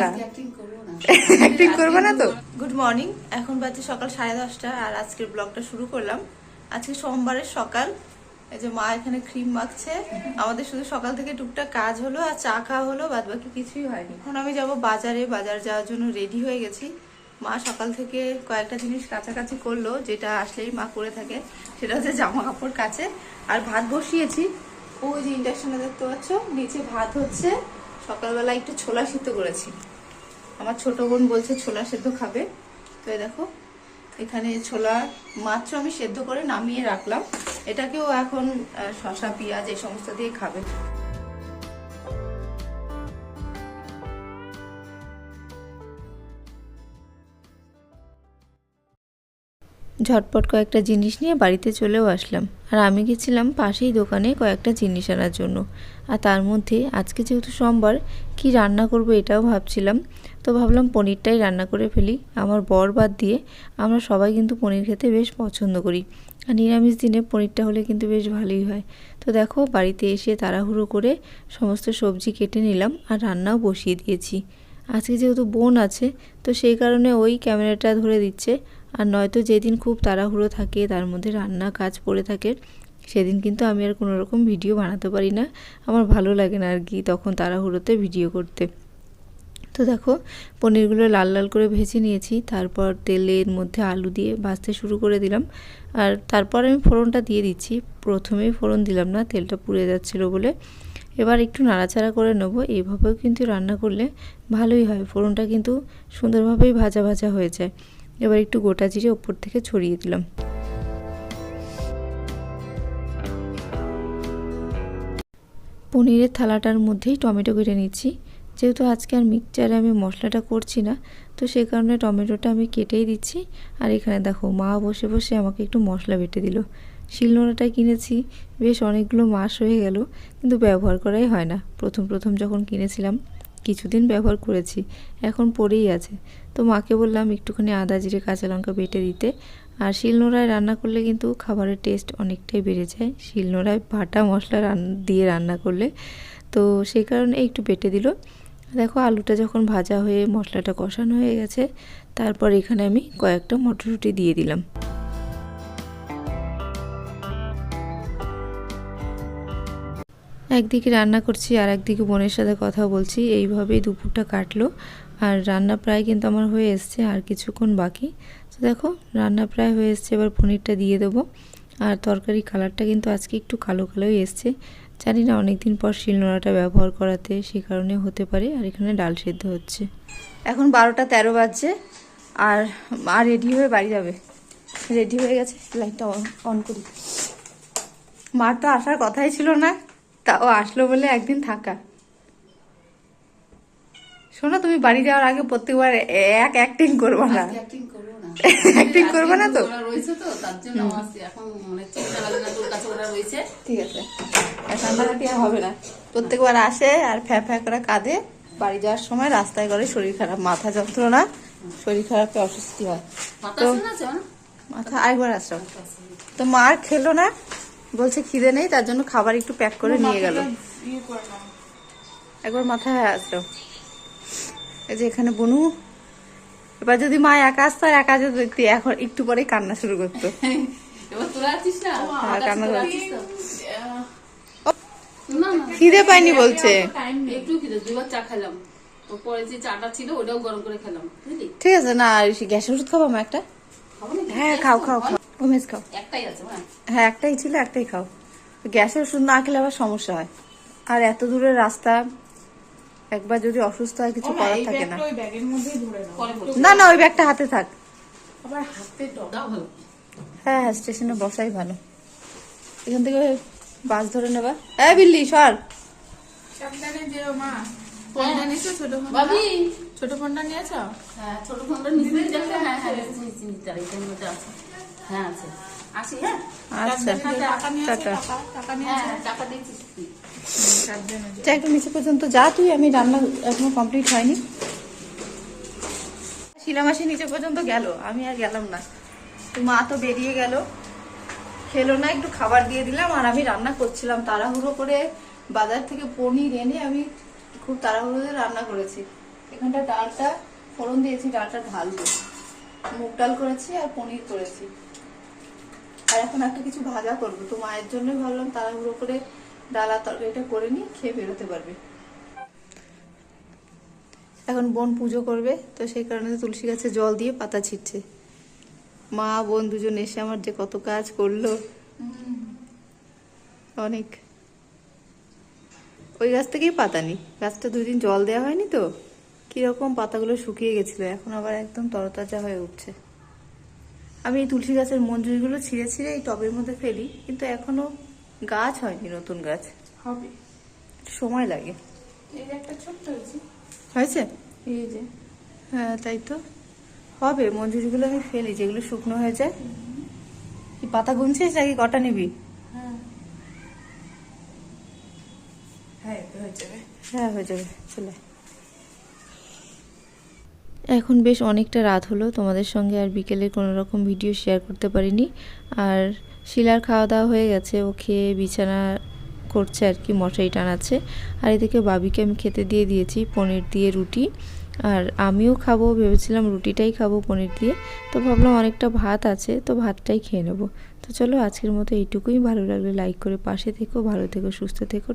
না। অ্যাক্টিং করব না তো? গুড মর্নিং এখন বাজে সকাল সাড়ে দশটা আর আজকের ব্লগটা শুরু করলাম। আজকে সোমবারের সকাল। এই যে মা এখানে ক্রিম মাখছে। আমাদের শুধু সকাল থেকে টুকটাক কাজ হলো আর চা খাওয়া হলো বাদ বাকি কিছুই হয়নি। এখন আমি যাব বাজারে। বাজার যাওয়ার জন্য রেডি হয়ে গেছি। মা সকাল থেকে কয়েকটা জিনিস কাছাকাছি করল যেটা আসলেই মা করে থাকে। সেটা হচ্ছে জামা কাপড় কাছে। আর ভাত বসিয়েছি। ওই যে ইন্ডাকশনে দেখতে পাচ্ছ? নিচে ভাত হচ্ছে। সকালবেলা একটু ছোলা সিদ্ধ করেছি। আমার ছোট বোন বলছে ছোলা সেদ্ধ খাবে। তো দেখো, এখানে ছোলা মাত্র আমি সেদ্ধ করে নামিয়ে রাখলাম। এটাকেও এখন শশা পেঁয়াজ এই সমস্ত দিয়ে খাবে। ঝটপট কয়েকটা জিনিস নিয়ে বাড়িতে চলেও আসলাম। আর আমি গেছিলাম পাশেই দোকানে কয়েকটা জিনিস আনার জন্য। আর তার মধ্যে, আজকে যেহেতু সোমবার, কি রান্না করব এটাও ভাবছিলাম। তো ভাবলাম পনিরটাই রান্না করে ফেলি। আমার বর বাদ দিয়ে আমরা সবাই কিন্তু পনির খেতে বেশ পছন্দ করি। আর নিরামিষ দিনে পনিরটা হলে কিন্তু বেশ ভালোই হয়। তো দেখো, বাড়িতে এসে তাড়াহুড়ো করে সমস্ত সবজি কেটে নিলাম আর রান্নাও বসিয়ে দিয়েছি। আজকে যেহেতু বোন আছে, তো সেই কারণে ওই ক্যামেরাটা ধরে দিচ্ছে। আর নয়তো যেদিন খুব তাড়াহুড়ো থাকে, তার মধ্যে রান্না কাজ পড়ে থাকে, সেদিন কিন্তু আমি আর কোনো রকম ভিডিও বানাতে পারি না। আমার ভালো লাগে না আর কি তখন তাড়াহুড়োতে ভিডিও করতে। তো দেখো, পনিরগুলো লাল লাল করে ভেজে নিয়েছি, তারপর তেলের মধ্যে আলু দিয়ে ভাজতে শুরু করে দিলাম। আর তারপর আমি ফোড়নটা দিয়ে দিচ্ছি। প্রথমেই ফোড়ন দিলাম না, তেলটা পুড়ে যাচ্ছিল বলে। এবার একটু নাড়াচাড়া করে নেব। এইভাবেও কিন্তু রান্না করলে ভালোই হয়। ফোড়নটা কিন্তু সুন্দরভাবেই ভাজা ভাজা হয়ে যায়। এবার একটু গোটা জিরে ওপর থেকে ছড়িয়ে দিলাম। পনিরের থালাটার মধ্যেই টমেটো কেটে নিচ্ছি। যেহেতু আজকে আর মিক্সচারে আমি মশলাটা করছি না, তো সে কারণে টমেটোটা আমি কেটেই দিচ্ছি। আর এখানে দেখো, মা বসে বসে আমাকে একটু মশলা বেটে দিল। শিলনোড়াটা কিনেছি, বেশ অনেকগুলো মাস হয়ে গেল, কিন্তু ব্যবহার করাই হয় না। প্রথম প্রথম যখন কিনেছিলাম কিছুদিন ব্যবহার করেছি, এখন পড়েই আছে। তো মাকে বললাম, একটুখানি আদা জিরে, কাঁচা লঙ্কা বেটে দিতে। আর শিলনোড়ায় রান্না করলে কিন্তু খাবারের টেস্ট অনেকটাই বেড়ে যায়। শিলনোড়ায় বাটা মশলা দিয়ে রান্না করলে তো সেই কারণে একটু বেটে দিল। দেখো, আলুটা যখন ভাজা হয়ে মশলাটা কষানো হয়ে গেছে, তারপর এখানে আমি কয়েকটা মটরশুঁটি দিয়ে দিলাম। একদিকে রান্না করছি আর একদিকে বোনের সাথে কথা বলছি। এইভাবেই দুপুরটা কাটলো। আর রান্না প্রায় কিন্তু আমার হয়ে এসছে, আর কিছুক্ষণ বাকি। তো দেখো, রান্না প্রায় হয়ে এসছে, এবার পনিরটা দিয়ে দেবো। আর তরকারি কালারটা কিন্তু আজকে একটু কালো কালোই এসছে। জানি না অনেক দিন পর শিলনোড়াটা ব্যবহার করাতে সে কারণে হতে পারে, আর এখানে ডাল সেদ্ধ হচ্ছে। এখন বারোটা তেরো বাজছে, আর মা রেডি হয়ে বাড়ি যাবে। রেডি হয়ে গেছে, লাইটটা অন করি। মার তো আসার কথাই ছিল না। তাও আসলো বলে একদিন থাকা। শোনো তুমি বাড়ি যাওয়ার আগে প্রত্যেকবার এক অ্যাক্টিং করবে না। অ্যাক্টিং করব না। তো? রয়েছে তো তার জন্য এখন মানে চিন্তা লাগে না তোর কাছে ওরা রয়েছে। ঠিক আছে। কান্নাকাটি আর হবে না। প্রত্যেকবার আসে আর ফ্যা ফ্যা করে কাঁদে। বাড়ি যাওয়ার সময় রাস্তায় করে শরীর খারাপ মাথা যন্ত্রণা শরীর খারাপে অস্বস্তি হয়। তো- মাথা আরেকবার আসো তো মার খেলো না। বলছে খিদে নেই তার জন্য খাবার একটু প্যাক করে নিয়ে গেল। একবার মাথায় আসলো। এই যে এখানে বনু এবার যদি মা একা আসতো আর একা যদি দেখতি এখন একটু পরে কান্না শুরু করতো। হ্যাঁ, খিদে পাইনি বলছে। একটু খেতে দুবার চা খেলাম। পরে যে চাটা ছিল ওটাও গরম করে খেলাম। ঠিক আছে না গ্যাসের ওষুধ খাব মা একটা? হ্যাঁ খাও খাও খাও। উমেশ খাও। একটাই আছে হ্যাঁ হ্যাঁ একটাই ছিল একটাই খাও। গ্যাসের ওষুধ না খেলে আবার সমস্যা হয়। আর এত দূরের রাস্তা একবার যদি অসুস্থ হয় কিছু করার থাকে না। না না ওই ব্যাগটা হাতে থাক। হ্যাঁ হ্যাঁ স্টেশনে বসাই ভালো। এখান থেকে বাস ধরে নেবা। এই বিল্লি সর। যেও মা। ফোনটা নিয়েছো ছোট ফোনটা? ভাবি। ছোট ফোনটা হ্যাঁ ছোট ফোনটা নিচে হ্যাঁ হ্যাঁ হ্যাঁ আছে। আসি হ্যাঁ? আচ্ছা হ্যাঁ হ্যাঁ, একটু নিচে পর্যন্ত যা তুই আমি রান্না এখনও কমপ্লিট হয়নি। শিলামাসি নিচে পর্যন্ত গেল আমি আর গেলাম না। তো মা তো বেরিয়ে গেল। খেলো না একটু খাবার দিয়ে দিলাম আর আমি রান্না করছিলাম। তাড়াহুড়ো করে বাজার থেকে পনির এনে আমি খুব তাড়াহুড়ো করে রান্না করেছি। এখানটা ডালটা ফোড়ন দিয়েছি ডালটা ঢালবো। মুগ ডাল করেছি আর পনির করেছি। আর এখন একটা কিছু ভাজা করব। তো মায়ের জন্যই ভাবলাম তাড়াহুড়ো করে ডালা তরকারিটা করে নিয়ে খেয়ে বেরোতে পারবে। এখন বোন পুজো করবে, তো সেই কারণে তুলসী গাছে জল দিয়ে পাতা ছিটছে। মা, বোন দুজন এসে আমার যে কত কাজ করল। অনেক। ওই গাছ থেকেই পাতা নি। গাছটা দুই দিন জল দেওয়া হয়নি তো। কীরকম পাতাগুলো শুকিয়ে গেছিল, এখন আবার একদম তরতাজা হয়ে উঠছে। আমি এই তুলসী গাছের মঞ্জুরিগুলো ছিঁড়ে ছিঁড়ে এই টবের মধ্যে ফেলি কিন্তু এখনও গাছ হয়নি নতুন গাছ। হবে। সময় লাগে। এই যে একটা ছোট্ট হয়েছে। হয়েছে? এই যে। হ্যাঁ তাই তো। হবে মঞ্জুরিগুলো আমি ফেলি যেগুলো শুকনো হয়ে যায়। কি পাতা গুনছিস নাকি কটা নিবি? হ্যাঁ। হ্যাঁ হয়ে যাবে। হ্যাঁ হয়ে যাবে চলে এখন বেশ অনেকটা রাত হলো, তোমাদের সঙ্গে আর বিকেলে কোনো রকম ভিডিও শেয়ার করতে পারিনি। আর শিলার খাওয়া দাওয়া হয়ে গেছে, ও খেয়ে বিছানা করছে আর কি, মশারি টানাচ্ছে। আর এদিকে বাবিকে আমি খেতে দিয়ে দিয়েছি, পনির দিয়ে রুটি। আর আমিও খাব, ভেবেছিলাম রুটিটাই খাব পনির দিয়ে। তো ভাবলাম অনেকটা ভাত আছে, তো ভাতটাই খেয়ে নেব। তো চলো আজকের মতো এইটুকুই, ভালো লাগলে লাইক করে পাশে থেকো, ভালো থেকো, সুস্থ থেকো